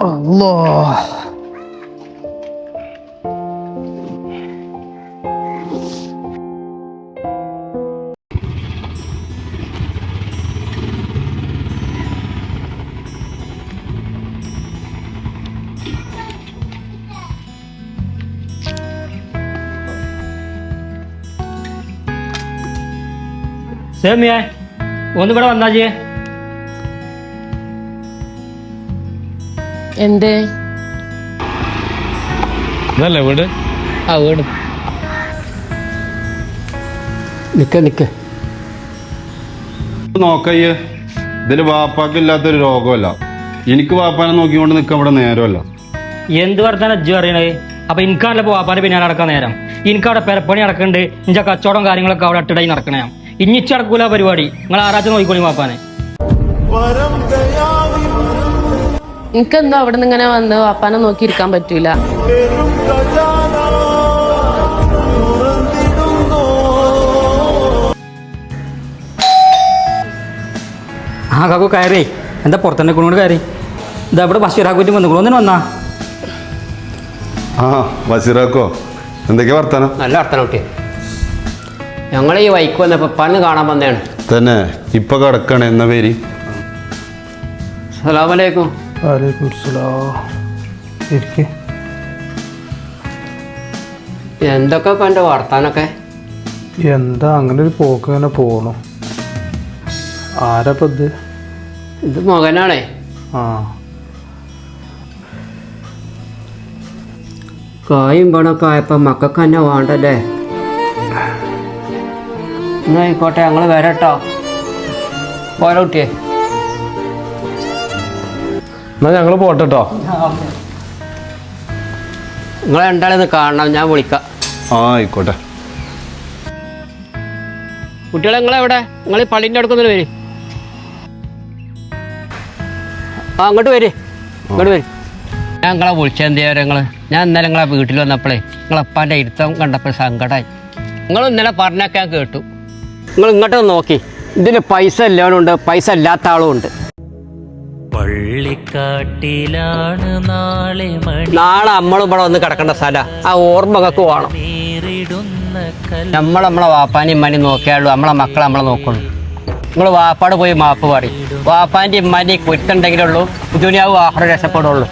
Allah. Same ये वो बड़ा अंदाजी है എന്തേ? ഇതല്ലേ വീട്? ആ വീട്. നിക്ക നിക്ക. നോക്കയ്യ് ഇതിൽ വാപ്പാക്കില്ലാത്തൊരു രോഗമല്ല. എനിക്ക് വാപ്പാനെ നോക്കിക്കൊണ്ട് നിൽക്കാൻ ഇവിടെ നേരമല്ല. എന്ത് വർത്താനം അജ്ജു അറിയണേ അപ്പൊ എനിക്കാണല്ലോ പോവാപ്പാന്റെ പിന്നാലെ നടക്കാൻ നേരം. എനിക്കവിടെ പെരപ്പണി നടക്കുന്നുണ്ട് ഇഞ്ച കച്ചവടം കാര്യങ്ങളൊക്കെ അവിടെ അട്ടിടായി നടക്കണേ. ഇഞ്ഞിച്ച് നടക്കൂല പരിപാടി. നിങ്ങൾ ആരാച്ച നോക്കിക്കോളി വാപ്പാനെ. എനിക്കെന്തോ അവിടെ നിന്ന് ഇങ്ങനെ വന്ന് വാപ്പാനെ നോക്കി ഇരിക്കാൻ പറ്റൂല. ആ കാക്കു കയറി. എന്താ പുറത്തന്നെ കൊണ്ട് കയറി? ഇതാ ഇവിടെ ബഷീറാക്കുറ്റി വന്നു. ഒന്നിനു വന്നാ? ആ ബഷീറാക്കോ എന്തൊക്കെയാ വർത്താനം? നല്ല വർത്തനം കുട്ടി ഞങ്ങൾ ഈ വൈക്ക് വന്നപ്പോൾ പന്ന് കാണാൻ വന്നതാണ്. തന്നെ ഇപ്പൊ കിടക്കണേ. എന്ന പേര്? അസ്സലാമലൈക്കും വലൈക്കും ഇരിക്കെ. എന്തൊക്കെ ഇപ്പം എന്റെ വർത്താനൊക്കെ? എന്താ അങ്ങനെ ഒരു പോക്ക് ഇങ്ങനെ പോണു. ആരപ്പ ഇത്? ഇത് മകനാണേ. ആ. കായും പണമൊക്കെ ആയപ്പോൾ മക്കൾക്ക് തന്നെ വേണ്ടല്ലേ? എന്നാ ആയിക്കോട്ടെ ഞങ്ങൾ വരട്ടോ. പോരാ കുട്ടിയെ. എന്നാ ഞങ്ങൾ പോട്ടെ കേട്ടോ നിങ്ങൾ കാണണം ഞാൻ വിളിക്കാം. ആ ആയിക്കോട്ടെ. കുട്ടികളെ നിങ്ങളെവിടെ? നിങ്ങൾ ഈ പള്ളിന്റെ അടുക്കൊന്നും വരും. ആ അങ്ങോട്ട് വരും. ഇങ്ങോട്ട് വരും. ഞാൻ നിങ്ങളെ വിളിച്ചത് എന്ത് നിങ്ങൾ ഞാൻ ഇന്നലെ നിങ്ങളെ വീട്ടിൽ വന്നപ്പോഴേ നിങ്ങളെ അപ്പാന്റെ ഇരുത്തം കണ്ടപ്പോൾ സങ്കടമായി നിങ്ങൾ ഇന്നലെ പറഞ്ഞൊക്കെ ഞാൻ കേട്ടു. നിങ്ങൾ ഇങ്ങോട്ട് നോക്കി. ഇതിന് പൈസ ഇല്ലാനുണ്ട് പൈസ ഇല്ലാത്ത ആളും ഉണ്ട്. പള്ളിക്കാട്ടിലാണ് നാളെ മണി. നാളെ നമ്മളും ഇവിടെ വന്ന് കിടക്കേണ്ട സ്ഥല. ആ ഓർമ്മകൾക്ക് വേണം നേരിടുന്ന കൽ നമ്മൾ നമ്മളെ വാപ്പാനും ഇമ്മാനും നോക്കിയാളൂ നമ്മളെ മക്കളെ നമ്മളെ നോക്കുള്ളൂ. നിങ്ങൾ വാപ്പാട് പോയി മാപ്പ് പറയും വാപ്പാന്റെ ഇമ്മാന്റെയും കുറ്റുണ്ടെങ്കിലുള്ളൂ ദുനിയാവ് ആഹാരം രക്ഷപ്പെടുള്ളൂ.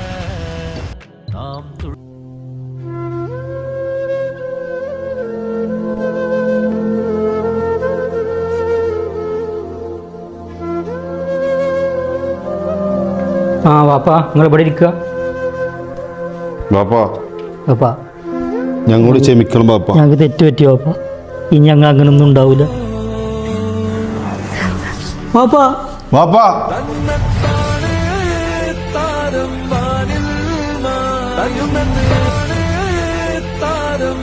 ആ വാപ്പാ നിങ്ങൾ ഇവിടെ ഇരിക്കുക. ബാപ്പാ വാപ്പാ. ഞങ്ങളോട് ക്ഷമിക്കണം വാപ്പാ. ഞങ്ങൾക്ക് തെറ്റ് പറ്റി വാപ്പാ. ഇനി ഞങ്ങൾ അങ്ങനൊന്നും ഉണ്ടാവില്ല വാപ്പാ. ബാപ്പാ താരം വാനിൽ താരം